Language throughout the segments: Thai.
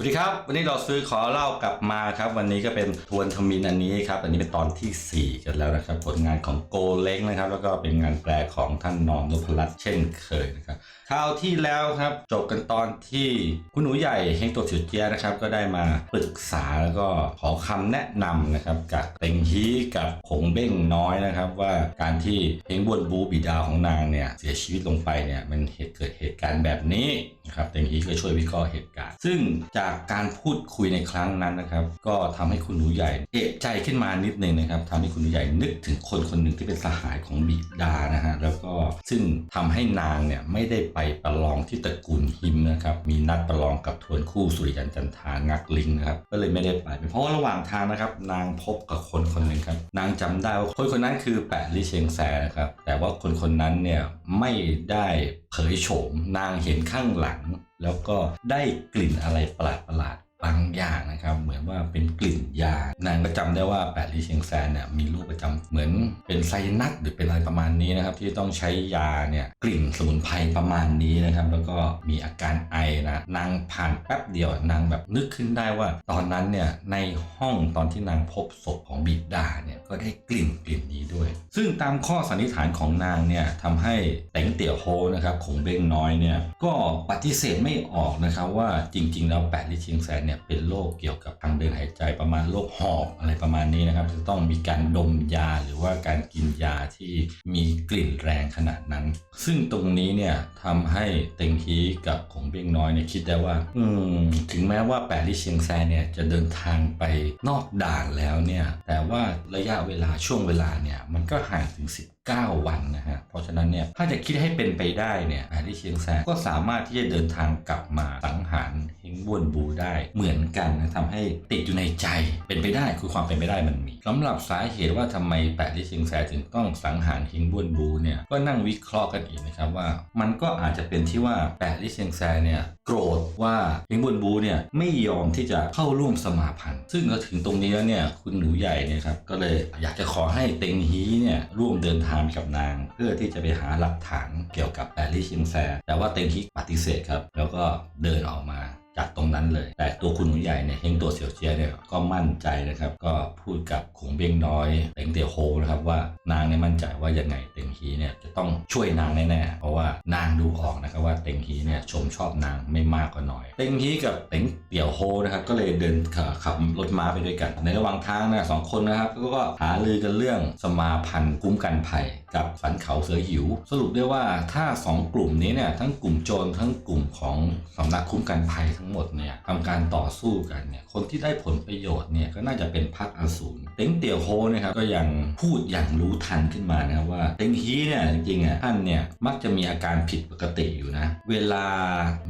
สวัสดีครับวันนี้เราซื้อขอเล่ากลับมาครับ วันนี้ก็เป็นทวนทมินอันนี้ครับอันนี้เป็นตอนที่ 4 กันแล้วนะครับ ผลงานของโกเล้งนะครับ แล้วก็เป็นงานแปลของท่านนอมนพรัตน์เช่นเคยนะครับ คราวที่แล้วครับจบกันตอนที่คุณหนูใหญ่เฮงตัวเฉียวเจียนะครับ ก็ได้มาปรึกษาแล้วก็ขอคำแนะนำนะครับกับเต็งฮีกับขงเบ้งน้อยนะครับ ว่าการที่เฮงบวนบูบิดาของนางเนี่ยเสียชีวิตลงไปเนี่ยมันเหตุเกิดเหตุการณ์แบบนี้นะครับเต็งฮีก็ช่วยวิเคราะห์เหตุการณ์ ซึ่งจากการพูดคุยในครั้งนั้นนะครับ ก็ทำให้คุณหนูใหญ่เอะใจขึ้นมานิดนึงนะครับทำให้คุณหนูใหญ่นึกถึงคนคนหนึ่งที่เป็นสหายของบิดานะฮะแล้วก็ซึ่งทำให้นางเนี่ยไม่ได้ไปประลองที่ตระกูลหิมนะครับ มีนัดประลองกับทวนคู่สุริยันจันทางักลิงนะครับ ก็เลยไม่ได้ไป เพราะว่าระหว่างทางนะครับ นางพบกับคนคนหนึ่งครับ นางจำได้ว่าคนคนนั้นคือแปะลิเชงแซนะครับ แต่ว่าคนคนนั้นเนี่ยไม่ได้เผยโฉม นางเห็นข้างหลัง แล้วก็ได้กลิ่นอะไรประหลาด บางอย่างนะครับ เหมือนว่าเป็นกลิ่นยานางก็จำได้ว่าแปะลีเชียงแซนเนี่ยมีลูกประจำเหมือนเป็นไซนัสหรือเป็นอะไรประมาณนี้นะครับ ที่ต้องใช้ยาเนี่ยกลิ่นสมุนไพรประมาณนี้นะครับ แล้วก็มีอาการไอนะนางผ่านแป๊บเดียวนางแบบนึกขึ้นได้ว่า ตอนนั้นเนี่ยในห้องตอนที่นางพบศพของบิดาเนี่ยก็ได้กลิ่นกลิ่นนี้ด้วย ซึ่งตามข้อสันนิษฐานของนางเนี่ยทำให้เต็งเตี่ยวโฮนะครับของเบ้งน้อยเนี่ยก็ปฏิเสธไม่ออกนะครับว่าจริง ๆ แล้วแปดลิเชียงแซนเนี่ยเป็นโรคเกี่ยวกับทางเดินหายใจประมาณโรคหอบอะไรประมาณนี้นะครับ จะต้องมีการดมยาหรือว่าการกินยาที่มีกลิ่นแรงขนาดนั้น ซึ่งตรงนี้เนี่ยทำให้เต็งฮีกับของเบ้งน้อยเนี่ยคิดได้ว่า อืม ถึงแม้ว่าแปดลิเชียงแซเนี่ยจะเดินทางไปนอกด่านแล้วเนี่ย แต่ว่าระยะเวลาช่วงเวลาเนี่ยมันก็ห่างถึง9 วันนะฮะ เพราะฉะนั้นเนี่ยถ้าจะคิดให้เป็นไปได้เนี่ยแปดลิเชียงแซนก็สามารถที่จะเดินทางกลับมาสังหารเฮงบ้วนบูได้เหมือนกันนะทำให้ติดอยู่ในใจเป็นไปได้คือความเป็นไปได้มันมีสำหรับสาเหตุว่าทำไมแปดลิเชียงแซถึงต้องสังหารเฮงบ้วนบูเนี่ยก็นั่งวิเคราะห์กันอีกนะครับว่า มันก็อาจจะเป็นที่ว่าแปดลิเชียงแซเนี่ยโกรธว่าเฮงบ้วนบูเนี่ยไม่ยอมที่จะเข้าร่วมสมาพันธ์ซึ่งก็ถึงตรงนี้แล้วเนี่ยคุณหนูใหญ่เนี่ยครับก็เลยอยากจะขอให้เต็งฮีเนี่ยร่วมเดินทางกับนาง เพื่อที่จะไปหาหลักฐานเกี่ยวกับแปดลิเชียงแซแต่ว่าเต็งฮีปฏิเสธครับแล้วก็เดินออกมา จากตรงนั้นเลย แต่ตัวคุณหนูใหญ่เนี่ยเฮงตัวเสี่ยวเจียเนี่ยก็มั่นใจนะครับ ก็พูดกับขงเบงน้อยเต็งเตียวโฮนะครับว่านางเนี่ยมั่นใจว่ายังไงเต็งฮีเนี่ยจะต้องช่วยนางแน่ๆเพราะว่านางดูออกนะครับว่าเต็งฮีเนี่ยชมชอบนางไม่มากก็น้อย เต็งฮีกับเต็งเตียวโฮนะครับก็เลยเดินขับรถม้าไปด้วยกัน ในระหว่างทางนะสองคนนะครับก็หาลือกันเรื่องสมาพันธ์คุ้มกันภัยกับสันเขาเสือหิว สรุปได้ว่าถ้า 2 กลุ่มนี้เนี่ยทั้งกลุ่มโจรทั้งกลุ่มของสำนักคุ้มกันภัยทั้งหมดเนี่ยทำการต่อสู้กันเนี่ยคนที่ได้ผลประโยชน์เนี่ยก็น่าจะเป็นพรรคอสูรเต็งเตียวโฮนะครับก็ยังพูดอย่างรู้ทันขึ้นมานะครับว่าเต็งฮีเนี่ยจริงๆอะท่านเนี่ยมักจะมีอาการผิดปกติอยู่นะ เวลา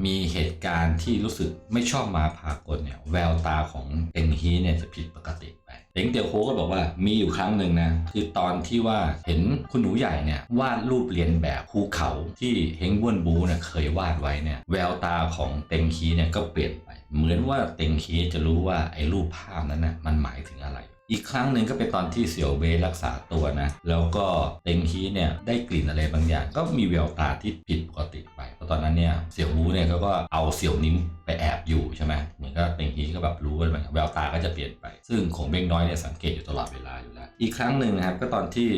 มีเหตุการณ์ที่รู้สึกไม่ชอบมาพากลเนี่ยแววตาของเต็งฮีเนี่ยจะผิดปกติ เต็งเตียวโคก็บอกว่ามีอยู่ครั้งหนึ่งนะคือตอนที่ว่าเห็นคุณหนูใหญ่เนี่ยวาดรูปเรียนแบบภูเขาที่เฮงบ้วนบูเนี่ยเคยวาดไว้เนี่ยแววตาของเต็งคีเนี่ยก็เปลี่ยนไป เหมือนว่าเต็งคีจะรู้ว่าไอ้รูปภาพนั้นนะมันหมายถึงอะไรอีกครั้งหนึ่งก็เป็นตอนที่เสี่ยวเบรักษาตัวนะ แล้วก็เต็งคีเนี่ยได้กลิ่นอะไรบางอย่าง ก็มีแววตาที่ผิดปกติไป ตอนนั้นเนี่ยเสี่ยวบูเนี่ยเขาก็เอาเสี่ยวนิ้มไปแอบอยู่ใช่ไหมเหมือนก็เต็งคีก็แบบรู้ว่ามันแววตาก็จะเปลี่ยนไป ซึ่งของเบ้งน้อยเนี่ยสังเกตอยู่ตลอดเวลาอยู่แล้ว อีกครั้งหนึ่งนะครับก็ตอนที่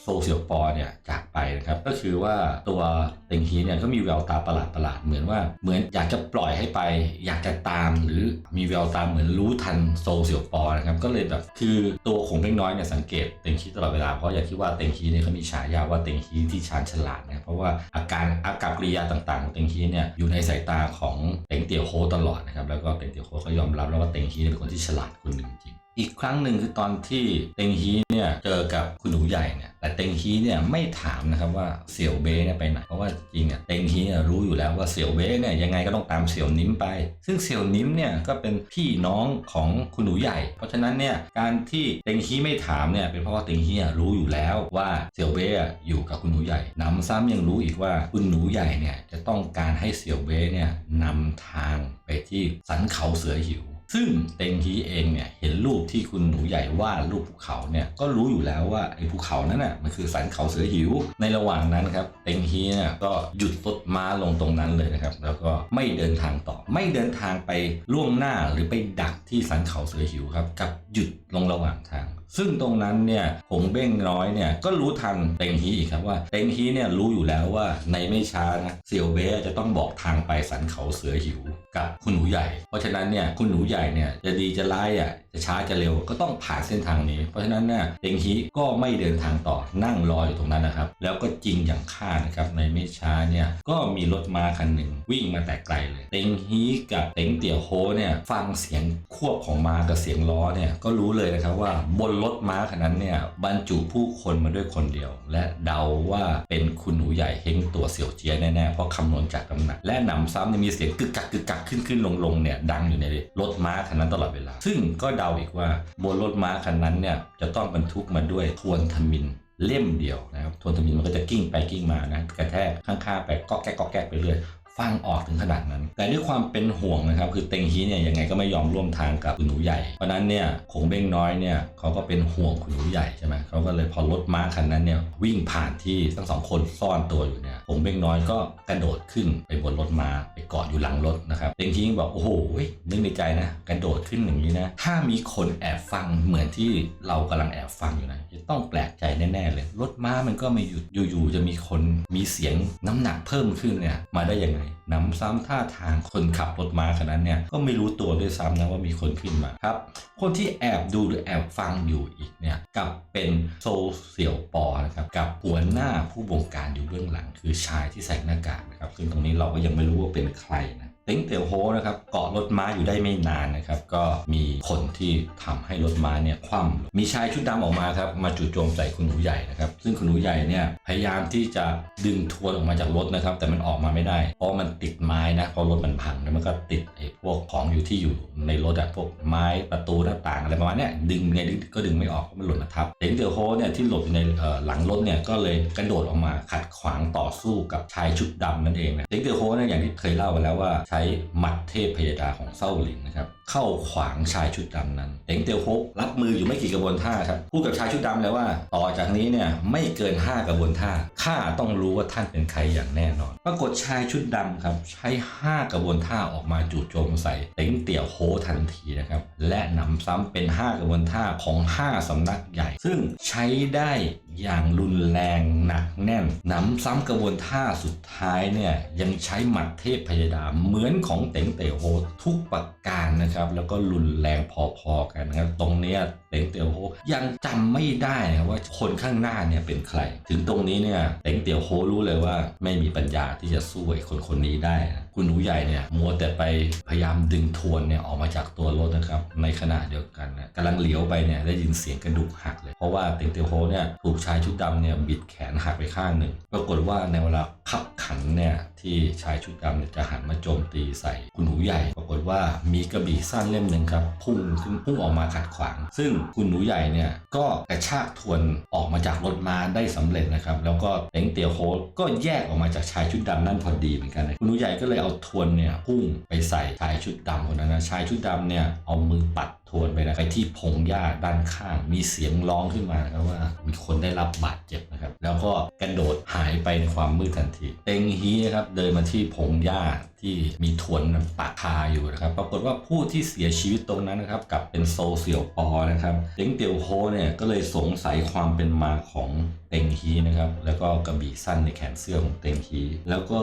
โซเซียวปอเนี่ยจากไปนะครับก็คือว่าตัวเต็งคีเนี่ยก็มีแววตาประหลาดประหลาดๆเหมือนว่าเหมือนอยากจะปล่อยให้ไป อยากจะตามหรือมีแววตาเหมือนรู้ทันโซเซียวปอนะครับก็เลยแบบคือตัวของเบ้งน้อยเนี่ยสังเกตเต็งคีตลอดเวลาเพราะอย่าคิดว่าเต็งคีเนี่ยเขามีฉายาว่าเต็งคีที่ชาญฉลาดนะเพราะว่าอาการอากับกริยาต่างๆของเต็งคีเนี่ยอยู่ในสายตาของเต็งเตียวโคตลอดนะครับแล้วก็เต็งเตียวโคก็ยอมรับแล้วว่าเต็งคีเป็นคนที่ฉลาดคนหนึ่งจริง อีกครั้งหนึ่งคือตอนที่เต็งฮีเนี่ยเจอกับคุณหนูใหญ่เนี่ยแต่เต็งฮีเนี่ยไม่ถามนะครับว่าเสี่ยวเบ้เนี่ยไปไหนเพราะว่าจริงอะเต็งฮีเนี่ยรู้อยู่แล้วว่าเสี่ยวเบ้เนี่ยยังไงก็ต้องตามเสี่ยวนิ้มไป ซึ่งเสี่ยวนิ้มเนี่ยก็เป็นพี่น้องของคุณหนูใหญ่ เพราะฉะนั้นเนี่ยการที่เต็งฮีไม่ถามเนี่ยเป็นเพราะว่าเต็งฮีรู้อยู่แล้วว่าเสี่ยวเบ้อยู่กับคุณหนูใหญ่นำซ้ำยังรู้อีกว่าคุณหนูใหญ่เนี่ยจะต้องการให้เสี่ยวเบ้เนี่ยนำทางไปที่สันเขาเสือหิว ซึ่งเต็งฮีเองเนี่ยเห็นรูปที่คุณหนูใหญ่วาดรูปภูเขาเนี่ยก็รู้อยู่แล้วว่าไอ้ภูเขานั้นน่ะมันคือสันเขาเสือหิว ในระหว่างนั้นครับเต็งฮีเนี่ยก็หยุดรถม้าลงตรงนั้นเลยนะครับแล้วก็ไม่เดินทางต่อ ไม่เดินทางไปล่วงหน้าหรือไปดักที่สันเขาเสือหิวครับกับหยุดลงระหว่างทาง ซึ่งตรงนั้นเนี่ยหงเบ้งน้อยเนี่ยก็รู้ทันเต็งฮีอีกครับว่าเต็งฮีเนี่ยรู้อยู่แล้วว่าในไม่ช้านะเซียวเบ้จะต้องบอกทางไปสันเขาเสือหิวกับคุณหนูใหญ่ เพราะฉะนั้นเนี่ยคุณหนูใหญ่เนี่ยจะดีจะร้ายอะจะช้าจะเร็วก็ต้องผ่านเส้นทางนี้ เพราะฉะนั้นเนี่ยเต็งฮีก็ไม่เดินทางต่อนั่งรออยู่ตรงนั้นนะครับ แล้วก็จริงอย่างคาดนะครับในไม่ช้าเนี่ยก็มีรถม้าคันหนึ่งวิ่งมาแต่ไกลเลย เต็งฮีกับเต็งเตี่ยวโฮเนี่ยฟังเสียงควบของมากับเสียงล้อเนี่ยก็รู้เลยนะครับว่าบนรถม้าคันนั้นเนี่ยบรรจุผู้คนมาด้วยคนเดียว และเดาว่าเป็นคุณหนูใหญ่เฮงตัวเสี่ยวเจียแน่ๆเพราะคำนวณจากน้ำหนัก และหนำซ้ำยังมีเสียงกึกกักกึกกักขึ้นขึ้นลงลงเนี่ยดังอยู่ในรถม้าคันนั้นตลอดเวลา ซึ่งก็เดาอีกว่าบนรถม้าคันนั้นเนี่ยจะต้องบรรทุกมาด้วยทวนทมินเล่มเดียวนะครับทวนทมินมันก็จะกิ้งไปกิ้งมานะกระแทกข้างๆไปก็แก๊กก็แก๊กไปเรื่อย ฟังออกถึงขนาดนั้น แต่ด้วยความเป็นห่วงนะครับ คือเต็งฮีเนี่ยยังไงก็ไม่ยอมร่วมทางกับคุณหนูใหญ่ เพราะนั้นเนี่ยคงเบ้งน้อยเนี่ยเขาก็เป็นห่วงคุณหนูใหญ่ใช่ไหมเขาก็เลยพอรถม้าคันนั้นเนี่ยวิ่งผ่านที่ทั้งสองคนซ่อนตัวอยู่เนี่ยคงเบ้งน้อยก็กระโดดขึ้นไปบนรถม้าไปเกาะอยู่หลังรถนะครับเต็งฮีบอกโอ้โหนึกในใจนะกระโดดขึ้นอย่างนี้นะถ้ามีคนแอบฟังเหมือนที่เรากำลังแอบฟังอยู่นะจะต้องแปลกใจแน่ๆเลยรถม้ามันก็ไม่หยุดอยู่ๆจะมีคนมีเสียงน้ำหนักเพิ่มขึ้นเนี่ยมาได้ยังไงนำซ้ำท่าทางคนขับรถมาคันนั้นเนี่ยก็ไม่รู้ตัวด้วยซ้ำนะว่ามีคนขึ้นมาครับ คนที่แอบดูหรือแอบฟังอยู่อีกเนี่ยกับเป็นโซเสี่ยวปอนะครับกับหัวหน้าผู้บงการอยู่เบื้องหลัง คือชายที่ใส่หน้ากากนะครับซึ่งตรงนี้เราก็ยังไม่รู้ว่าเป็นใครนะ เต็งเตียวโฮนะครับเกาะรถม้าอยู่ได้ไม่นานนะครับ ก็มีคนที่ทำให้รถม้าเนี่ยคว่ำมีชายชุดดำออกมาครับมาจู่โจมใส่คุณหนูใหญ่นะครับ ซึ่งคุณหนูใหญ่เนี่ยพยายามที่จะดึงทวนออกมาจากรถนะครับ แต่มันออกมาไม่ได้ เพราะมันติดไม้นะเพราะรถมันพังแล้วมันก็ติดไอ้พวกของอยู่ที่อยู่ในรถอะพวกไม้ประตูหน้าต่างอะไรประมาณนี้ดึงไงดึงก็ดึงไม่ออกเพราะมันหล่นมาทับเต็งเตียวโฮเนี่ยที่หลบอยู่ในหลังรถเนี่ยก็เลยกระโดดออกมาขัดขวางต่อสู้กับชายชุดดำนั่นเองนะเต็งเตียวโฮเนี่ยอย่างที่เคยเล่าไปแล้วว่าช้หมัดเทพพยดาของเซาหลินนะครับเข้าขวางชายชุดดำนั้นเต็งเตียวโฮรับมืออยู่ไม่กี่กระบวนท่าครับพูดกับชายชุดดำเลยว่า ต่อจากนี้เนี่ยไม่เกิน 5 กระบวนท่าข้าต้องรู้ว่าท่านเป็นใครอย่างแน่นอน ปรากฏชายชุดดำครับ ใช้ 5 กระบวนท่าออกมาจู่โจมใส่เต็งเตียวโฮทันทีนะครับและหนำซ้ำเป็น 5 กระบวนท่าของ 5สำนักใหญ่ ซึ่งใช้ได้อย่างรุนแรงหนักแน่นหนำซ้ำกระบวนท่าสุดท้ายเนี่ยยังใช้หมัดเทพพยดาเหมือนของเต็งเตียวโฮทุกประการนะครับครับ แล้วก็รุนแรงพอๆกันนะครับ ตรงเนี้ยเต็งเตียวโฮยังจำไม่ได้นะว่าคนข้างหน้าเนี่ยเป็นใคร ถึงตรงนี้เนี่ยเต็งเตียวโฮรู้เลยว่าไม่มีปัญญาที่จะสู้ไอ้คนคนนี้ได้นะ คุณหนูใหญ่เนี่ยมัวแต่ไปพยายามดึงทวนเนี่ยออกมาจากตัวรถนะครับ ในขณะเดียวกันนะกำลังเลี้ยวไปเนี่ยได้ยินเสียงกระดูกหักเลย เพราะว่าเต็งเตียวโฮเนี่ยถูกชายชุดดำเนี่ยบิดแขนหักไปข้างหนึ่งปรากฏว่าในเวลาขับขันเนี่ยที่ชายชุดดำเนี่ยจะหันมาโจมตีใส่คุณหนูใหญ่ ปรากฏว่ามีกระบี่สั้นเล่มหนึ่งครับพุ่งขึ้นพุ่งออกมาขัดขวาง ซึ่งคุณหนูใหญ่เนี่ยก็กระชากทวนออกมาจากรถมาได้สำเร็จนะครับแล้วก็เต็งเตียวโฮก็แยกออกมาจากชายชุดดำนั่นพอดีเหมือนกัน คุณหนูใหญ่ก็เลยเอาทวนเนี่ยพุ่งไปใส่ชายชุดดำคนนั้นนะชายชุดดำเนี่ยเอามือปัดทวนไปนะไปที่พงหญ้าด้านข้าง มีเสียงร้องขึ้นมานะครับว่ามีคนได้รับบาดเจ็บนะครับ แล้วก็กระโดดหายไปในความมืดทันที เต็งฮีนะครับเดินมาที่พงหญ้า ที่มีทวนปักคาอยู่นะครับปรากฏว่าผู้ที่เสียชีวิตตรงนั้นนะครับกลับเป็นโซเซียวปอนะครับเต็งเตียวโฮเนี่ยก็เลยสงสัยความเป็นมาของเต็งฮีนะครับแล้วก็กระบี่สั้นในแขนเสื้อของเต็งฮีแล้วก็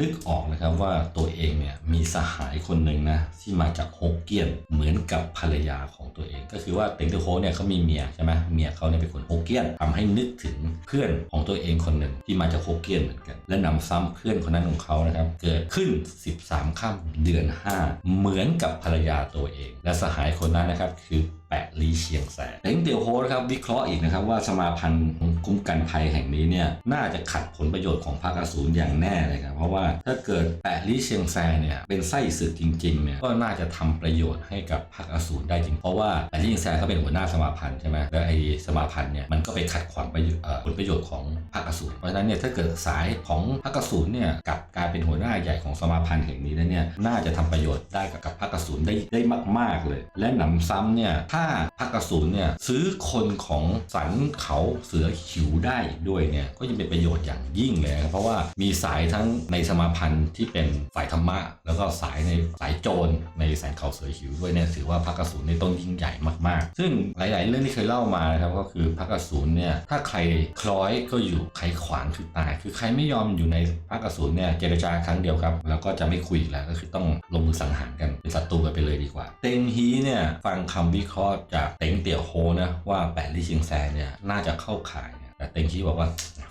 นึกออกนะครับว่าตัวเองเนี่ยมีสหายคนหนึ่งนะที่มาจากฮกเกี้ยนเหมือนกับภรรยาของตัวเอง ก็คือว่าเต็งเตียวโฮเนี่ยเขามีเมียใช่ไหมเมียเขาเนี่ยเป็นคนฮกเกี้ยนทำให้นึกถึงเพื่อนของตัวเองคนหนึ่งที่มาจากฮกเกี้ยนเหมือนกัน และนำซ้ำเพื่อนคนนั้นของเขานะครับเกิดขึ้น13 ค่ำเดือน 5 เหมือนกับภรรยาตัวเอง และสหายคนนั้นนะครับคือแปะลีเชียงแสเต็งเตียวโฮนะครับวิเคราะห์อีกนะครับว่าสมาพันธ์คุ้มกันภัยแห่งนี้เนี่ยน่าจะขัดผลประโยชน์ของพรรคอสูรอย่างแน่เลยครับเพราะว่าถ้าเกิดแปะลีเชียงแสเนี่ยเป็นไส้ศึกจริงๆเนี่ยก็น่าจะทำประโยชน์ให้กับพรรคอสูรได้จริงเพราะว่าแปะลีเชียงแสเขาเป็นหัวหน้าสมาพันธ์ใช่ไหมแล้วไอ้สมาพันธ์เนี่ยมันก็ไปขัดขวางประโยชน์เอ่อผลประโยชน์ของพรรคอสูรเพราะฉะนั้นเนี่ยถ้าเกิดสายของพรรคอสูรเนี่ยกับกลายเป็นหัวหน้าใหญ่ของสมาพันธ์แห่งนี้แล้วเนี่ยน่าจะทำประโยชน์ได้กับกับพรรคอสูรได้ได้มาก ๆเลย และหนำซ้ำเนี่ยถ้าถ้าพรรคอสูรเนี่ยซื้อคนของสันเขาเสือหิวได้ด้วยเนี่ยก็ยังเป็นประโยชน์อย่างยิ่งเลยนะเพราะว่ามีสายทั้งในสมาพันธ์ที่เป็นฝ่ายธรรมะ แล้วก็สายในสายโจรในสันเขาเสือหิวด้วยเนี่ยถือว่าพรรคอสูรในต้องยิ่งใหญ่มากๆ ซึ่งหลาย ๆ เรื่องที่เคยเล่ามานะครับก็คือพรรคอสูรเนี่ยถ้าใครคล้อยก็อยู่ใครขวางคือตาย คือใครไม่ยอมอยู่ในพรรคอสูรเนี่ยเจรจาครั้งเดียวครับ แล้วก็จะไม่คุยอีกแล้วก็คือต้องลงมือสังหารกันเป็นศัตรูกันไปเลยดีกว่า เต็งฮีเนี่ยฟังคำวิเคราะห์จากเต็งเตี่ยวโฮนะว่าแปะลี่ชิงแซเนี่ยน่าจะเข้าข่ายเนี่ยแต่เต็งฮีบอกว่า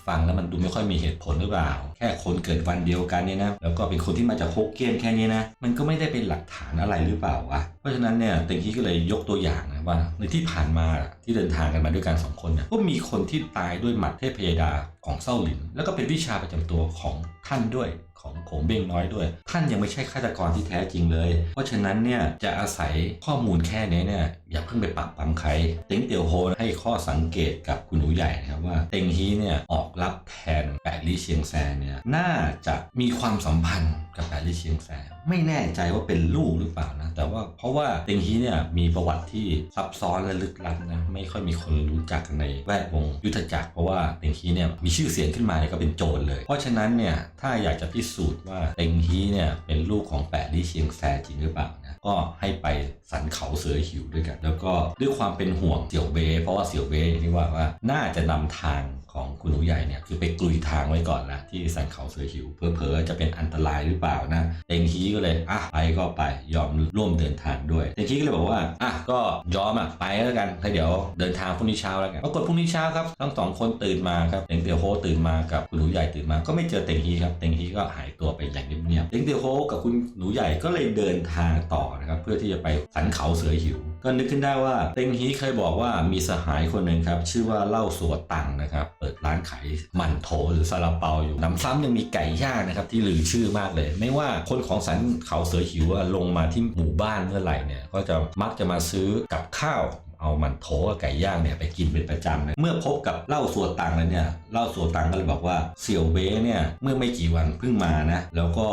ฟังแล้วมันดูไม่ค่อยมีเหตุผลหรือเปล่า แค่คนเกิดวันเดียวกันเนี่ยนะแล้วก็เป็นคนที่มาจากโฮกเกี้ยนแค่นี้นะมันก็ไม่ได้เป็นหลักฐานอะไรหรือเปล่าวะเพราะฉะนั้นเนี่ยเต็งฮีก็เลยยกตัวอย่างนะว่าในที่ผ่านมาที่เดินทางกันมาด้วยกันสองคนเนี่ยก็มีคนที่ตายด้วยหมัดเทพพยดาของเซาหลิน แล้วก็เป็นวิชาประจำตัวของท่านด้วย ของโขงเบ้งน้อยด้วย ท่านยังไม่ใช่ฆาตกรที่แท้จริงเลย เพราะฉะนั้นเนี่ยจะอาศัยข้อมูลแค่นี้เนี่ยอย่าเพิ่งไปปักปั๊มใครเต็งเตียวโฮให้ข้อสังเกตกับคุณหนูใหญ่นะครับว่าเต็งฮีเนี่ยออกรับแทนแปะลี่เชียงแซเนี่ยน่าจะมีความสัมพันธ์ กับแปะลี่เชียงแซไม่แน่ใจว่าเป็นลูกหรือเปล่านะ แต่ว่าเพราะว่าเต็งฮีเนี่ยมีประวัติที่ซับซ้อนและลึกลับนะไม่ค่อยมีคนรู้จักในแวดวงยุทธจักรเพราะว่าเต็งฮีเนี่ยมีชื่อเสียงขึ้นมาเนี่ยก็เป็นโจรเลย เพราะฉะนั้นเนี่ยถ้าอยากจะพิสูจน์ว่าเต็งฮีเนี่ยเป็นลูกของแปะลี่เชียงแซจริงหรือเปล่านะก็ให้ไปสันเขาเสือหิวด้วยกัน แล้วก็ด้วยความเป็นห่วงเสี่ยวเบเพราะว่าเสี่ยวเบอย่างที่ว่าว่าน่าจะนำทาง ของคุณหนูใหญ่เนี่ยคือไปกลุยทางไว้ก่อนละที่สันเขาเสือหิวเผลอๆจะเป็นอันตรายหรือเปล่านะเต็งฮีก็เลยอะไปก็ไปยอมร่วมเดินทางด้วยเต็งฮีก็เลยบอกว่าอะก็ยอมอะไปแล้วกันแล้วเดี๋ยวเดินทางพรุ่งนี้เช้าแล้วกันปรากฏพรุ่งนี้เช้าครับทั้งสองคนตื่นมาครับเต็งเตียวโฮตื่นมากับคุณหนูใหญ่ตื่นมาก็ไม่เจอเต็งฮีครับเต็งฮีก็หายตัวไปอย่างเงียบๆเต็งเตียวโฮกับคุณหนูใหญ่ก็เลยเดินทางต่อนะครับเพื่อที่จะไปสันเขาเสือหิว ก็นึกขึ้นได้ว่าเต็งฮีเคยบอกว่ามีสหายคนหนึ่งครับ ชื่อว่าเล่าสัวตังนะครับ เปิดร้านขายหมันโถหรือซาลาเปาอยู่น้ำซ้ำยังมีไก่ย่างนะครับที่ลือชื่อมากเลย ไม่ว่าคนของสันเขาเสือหิวลงมาที่หมู่บ้านเมื่อไหร่เนี่ยก็จะมักจะมาซื้อกับข้าวเอามันโถกับไก่ย่างเนี่ยไปกินเป็นประจำนะเมื่อพบกับเล่าสัวตังแล้วเนี่ยเล่าสัวตังก็เลยบอกว่าเสี่ยวเบ้เนี่ยเมื่อไม่กี่วันเพิ่งมานะแล้วก็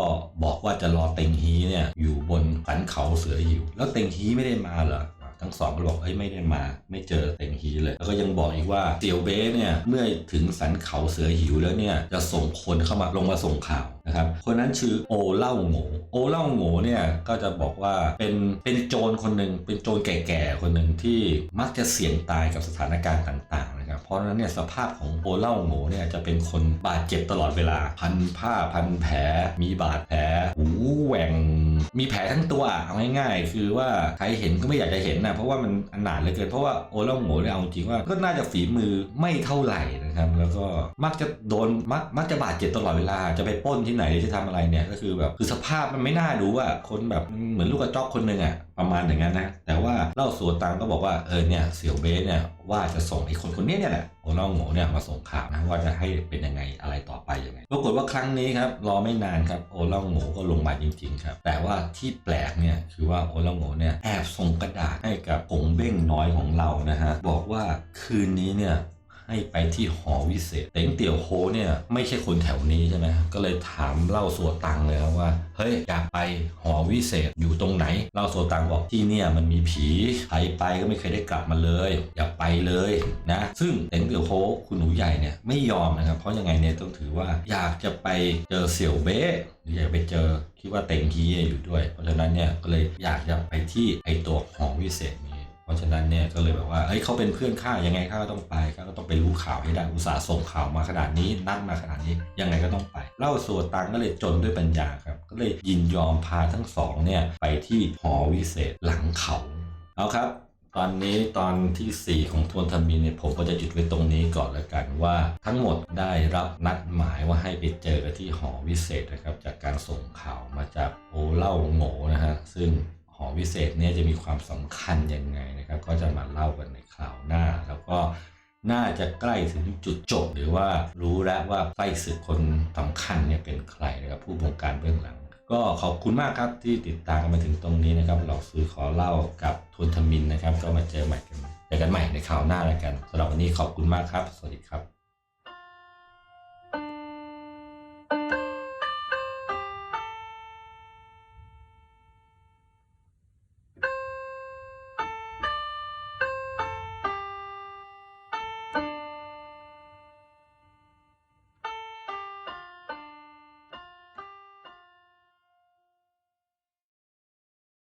บอกว่าจะรอเต็งฮีเนี่ยอยู่บนสันเขาเสือหิว แล้วเต็งฮีไม่ได้มาเหรอ ทั้งสองก็บอกเฮ้ยไม่ได้มา ไม่เจอเต็งฮีเลย แล้วก็ยังบอกอีกว่าเสี่ยวเบ้เนี่ยเมื่อถึงสันเขาเสือหิวแล้วเนี่ยจะส่งคนเข้ามาลงมาส่งข่าวนะครับคนนั้นชื่อโอเล่าโง่โอเล่าโง่เนี่ยก็จะบอกว่าเป็นเป็นโจรคนหนึ่งเป็นโจรแก่ๆคนหนึ่งที่มักจะเสี่ยงตายกับสถานการณ์ต่างๆ นะเพราะฉะนั้นเนี่ยสภาพของโอเล่าโง่เนี่ยจะเป็นคนบาดเจ็บตลอดเวลา พันผ้าพันแผลมีบาดแผลหูแหว่งมีแผลทั้งตัวเอาง่ายๆคือว่าใครเห็นก็ไม่อยากจะเห็นนะเพราะว่ามันอนาถเหลือเกินเพราะว่าโอเล่าโง่เนี่ยเอาจริงว่าก็น่าจะฝีมือไม่เท่าไหร่นะครับ แล้วก็มักจะโดนมักมักจะบาดเจ็บตลอดเวลา จะไปป้นที่ไหนจะทำอะไรเนี่ยก็คือแบบคือสภาพมันไม่น่าดูอะคนแบบเหมือนลูกกระจอกคนหนึ่งอะประมาณอย่างนั้นนะ แต่ว่าเล่าสัวตังก็บอกว่าเออเนี่ยเสี่ยวเบ้เนี่ยว่าจะส่งไอ้คนคนนี้เนี่ยแหละโอเล่าโง่เนี่ยมาส่งข่าวนะว่าจะให้เป็นยังไงอะไรต่อไปยังไงปรากฏว่าครั้งนี้ครับรอไม่นานครับโอเล่าโง่ก็ลงมาจริงๆครับแต่ว่าที่แปลกเนี่ยคือว่าโอเล่าโง่เนี่ยแอบส่งกระดาษให้กับผงเบ้งน้อยของเรานะฮะบอกว่าคืนนี้เนี่ย ให้ไปที่หอวิเศษเต็งเตี่ยวโฮเนี่ยไม่ใช่คนแถวนี้ใช่ไหมก็เลยถามเล่าสัวตังเลยครับว่าเฮ้ยอยากไปหอวิเศษอยู่ตรงไหนเล่าสัวตังบอกที่เนี่ยมันมีผีใครไปก็ไม่เคยได้กลับมาเลย อย่าไปเลยนะ ซึ่งเต็งเตี่ยวโฮคุณหนูใหญ่เนี่ยไม่ยอมนะครับ เพราะยังไงเนี่ยต้องถือว่าอยากจะไปเจอเสี่ยวเบ้หรืออยากไปเจอคิดว่าเต็งฮีอยู่ด้วย เพราะฉะนั้นเนี่ยก็เลยอยากจะไปที่ไอตัวหอวิเศษนี้ เพราะฉะนั้นเนี่ยก็เลยแบบว่าเอ้ยเขาเป็นเพื่อนข้ายังไงข้าก็ต้องไปข้าก็ต้องไปรู้ข่าวให้ได้อุตส่าห์ส่งข่าวมาขนาดนี้นัดมาขนาดนี้ยังไงก็ต้องไปเล่าสัวตังก็เลยจนด้วยปัญญาครับ ก็เลยยินยอมพาทั้งสองเนี่ยไปที่หอวิเศษหลังเขาเอาครับตอนนี้ตอนทีสี่4 ของทวนทมินเนี่ยผมก็จะจุดไว้ตรงนี้ก่อนแล้วกันว่า ทั้งหมดได้รับนัดหมายว่าให้ไปเจอกันที่หอวิเศษนะครับ จากการส่งข่าวมาจากโอเล่าโง่นะฮะซึ่ง อวิเศษเนี่ยจะมีความสำคัญยังไงนะครับ ก็จะมาเล่ากันในคราวหน้า แล้วก็น่าจะใกล้ถึงจุดจบ หรือว่ารู้แล้วว่าไฟศึกคนสำคัญเนี่ยเป็นใครนะครับผู้บงการเบื้องหลัง ก็ขอบคุณมากครับที่ติดตามกันมาถึงตรงนี้นะครับเราซื้อขอเล่ากับทุนทมินนะครับ ก็มาเจอใหม่กันเจอกันใหม่ในคราวหน้าแล้วกันสำหรับวันนี้ขอบคุณมากครับ สวัสดีครับ